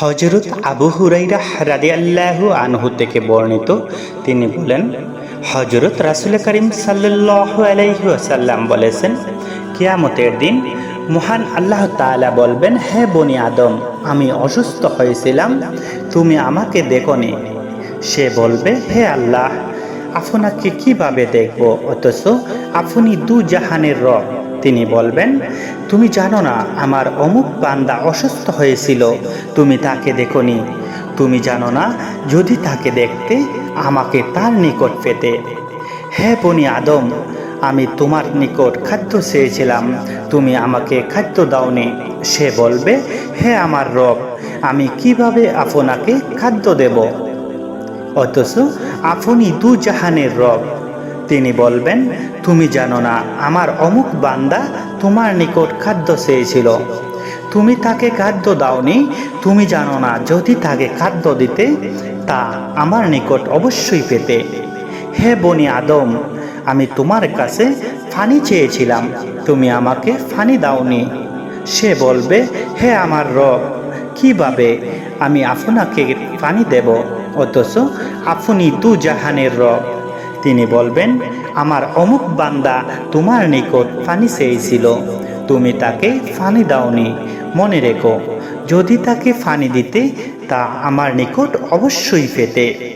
হজরত আবু হুরাইরা রাদিয়াল্লাহু আনহু থেকে বর্ণিত, তিনি বলেন হজরত রাসুল করিম সাল্লাহ আলাইসাল্লাম বলেছেন, কিয়ামতের দিন মহান আল্লাহ তাআলা বলবেন, হে বনি আদম, আমি অসুস্থ হয়েছিলাম, তুমি আমাকে দেখনি। সে বলবে, হে আল্লাহ, আপনাকে কীভাবে দেখব? অথচ আপনি দু জাহানের রব। তিনি বলবেন, তুমি জানো না, আমার অমুক বান্দা অসুস্থ হয়েছিল। তুমি তাকে দেখনি। তুমি জানো না, যদি তাকে দেখতে, আমাকে তার নিকট পেতে। হে বনি আদম, আমি তোমার নিকট খাদ্য চেয়েছিলাম, তুমি আমাকে খাদ্য দাওনি। সে বলবে, হে আমার রব, আমি কীভাবে আপনাকে খাদ্য দেব? অথচ আপনি দু জাহানের রব। তিনি বলবেন, তুমি জানো না, আমার অমুক বান্দা তোমার নিকট খাদ্য চেয়েছিল। তুমি তাকে খাদ্য দাওনি, তুমি জানো না, যদি তাকে খাদ্য দিতে, তা আমার নিকট অবশ্যই পেতে। হে বনি আদম, আমি তোমার কাছে ফানি চেয়েছিলাম, তুমি আমাকে ফানি দাওনি। সে বলবে, হে আমার রব, কীভাবে আমি আপনাকে পানি দেব? অথচ আপনি দু জাহানের রব। তিনি বলবেন, আমার অমুক বান্দা তোমার নিকট ফানি চেয়েছিল। তুমি তাকে ফানি দাওনি। মনে রেখো, যদি তাকে ফানি দিতে, তা আমার নিকট অবশ্যই পেতে